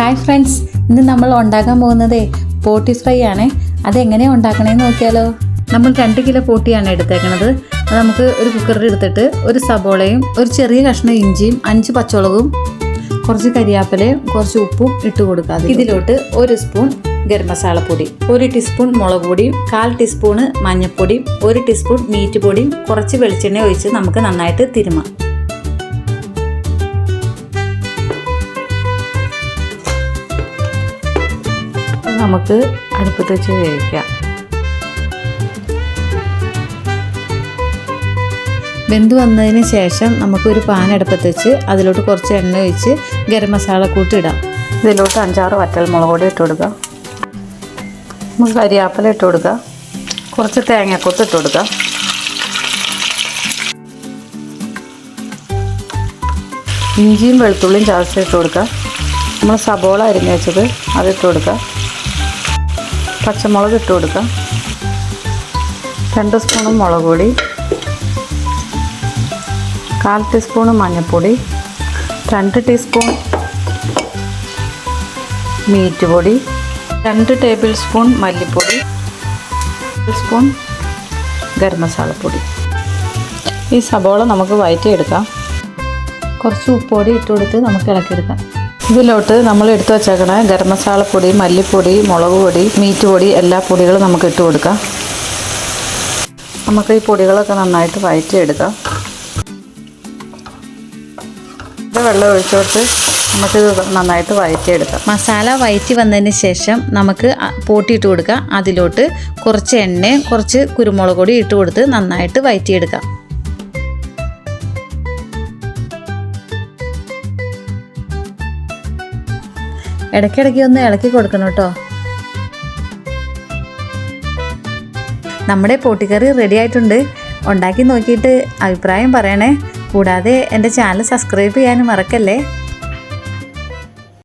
Hi friends ഇന്ന് നമ്മൾ ഉണ്ടാക്കാൻ പോകുന്നത് പോട്ടി ഫ്രൈ ആണ്. അതെങ്ങനെയാണ് ഉണ്ടാക്കണേന്ന് നോക്കിയാലോ. നമ്മൾ രണ്ട് കിലോ പോട്ടിയാണ് എടുത്തേക്കണത്. അത് നമുക്ക് ഒരു കുക്കറിൽ എടുത്തിട്ട് ഒരു സബോളയും ഒരു ചെറിയ കഷ്ണം ഇഞ്ചിയും അഞ്ച് പച്ചമുളകും കുറച്ച് കരിയാപ്പലയും കുറച്ച് ഉപ്പും ഇട്ട് കൊടുക്കാം ഇതിലോട്ട് ഒരു സ്പൂൺ ഗരം മസാലപ്പൊടി ഒരു ടീസ്പൂൺ മുളക് പൊടിയും കാൽ ടീസ്പൂണ് മഞ്ഞൾപ്പൊടിയും ഒരു ടീസ്പൂൺ മീറ്റ് പൊടിയും കുറച്ച് വെളിച്ചെണ്ണ ഒഴിച്ച് നമുക്ക് നന്നായിട്ട് തിരുമാം. നമുക്ക് അടുപ്പത്ത് വെച്ച് വേവിക്കാം. വെന്ത് വന്നതിന് ശേഷം നമുക്കൊരു പാൻ അടുപ്പത്ത് വെച്ച് അതിലോട്ട് കുറച്ച് എണ്ണ ഒഴിച്ച് ഗരം മസാല കൂട്ടിടാം ഇതിലോട്ട് അഞ്ചാറ് വറ്റൽ മുളക് പൊടി ഇട്ട് കൊടുക്കാം. നമുക്ക് കരിയാപ്പല ഇട്ട് കൊടുക്കാം. കുറച്ച് തേങ്ങക്കൊത്ത് ഇട്ട് കൊടുക്കാം. ഇഞ്ചിയും വെളുത്തുള്ളിയും ചതച്ച് ഇട്ട് കൊടുക്കാം. നമ്മൾ സബോള അരിഞ്ഞ് വെച്ചത് അതിട്ട് കൊടുക്കാം. പച്ചമുളക് ഇട്ട് കൊടുക്കാം. രണ്ട് സ്പൂണ് മുളക് പൊടി. കാൽ ടീസ്പൂണ് മഞ്ഞൾപ്പൊടി. രണ്ട് ടീസ്പൂൺ മീറ്റ് പൊടി. രണ്ട് ടേബിൾ സ്പൂൺ മല്ലിപ്പൊടി. സ്പൂൺ ഗരം മസാലപ്പൊടി ഈ സബോള നമുക്ക് വയറ്റിയെടുക്കാം. കുറച്ച് ഉപ്പൊടി ഇട്ട് കൊടുത്ത് നമുക്ക് ഇളക്കിയെടുക്കാം. ഇതിലോട്ട് നമ്മൾ എടുത്തു വച്ചേക്കണ ഗരം മസാലപ്പൊടി മല്ലിപ്പൊടി മുളക് പൊടി മീറ്റ് പൊടി എല്ലാ പൊടികളും നമുക്ക് ഇട്ട് കൊടുക്കാം. നമുക്ക് ഈ പൊടികളൊക്കെ നന്നായിട്ട് വയറ്റിയെടുക്കാം. ഇത് വെള്ളം ഒഴിച്ചോട്ട് നമുക്കിത് നന്നായിട്ട് വയറ്റിയെടുക്കാം. മസാല വയറ്റി വന്നതിന് ശേഷം നമുക്ക് പൂട്ടിയിട്ട് കൊടുക്കാം. അതിലോട്ട് കുറച്ച് എണ്ണയും കുറച്ച് കുരുമുളക് പൊടി ഇട്ട് കൊടുത്ത് നന്നായിട്ട് വയറ്റിയെടുക്കാം. ഇടയ്ക്കിടയ്ക്ക് ഒന്ന് ഇളക്കി കൊടുക്കണം കേട്ടോ. നമ്മുടെ പൊട്ടിക്കറി റെഡി ആയിട്ടുണ്ട്. ഉണ്ടാക്കി നോക്കിയിട്ട് അഭിപ്രായം പറയണേ. കൂടാതെ എന്റെ ചാനൽ സബ്സ്ക്രൈബ് ചെയ്യാനും മറക്കല്ലേ?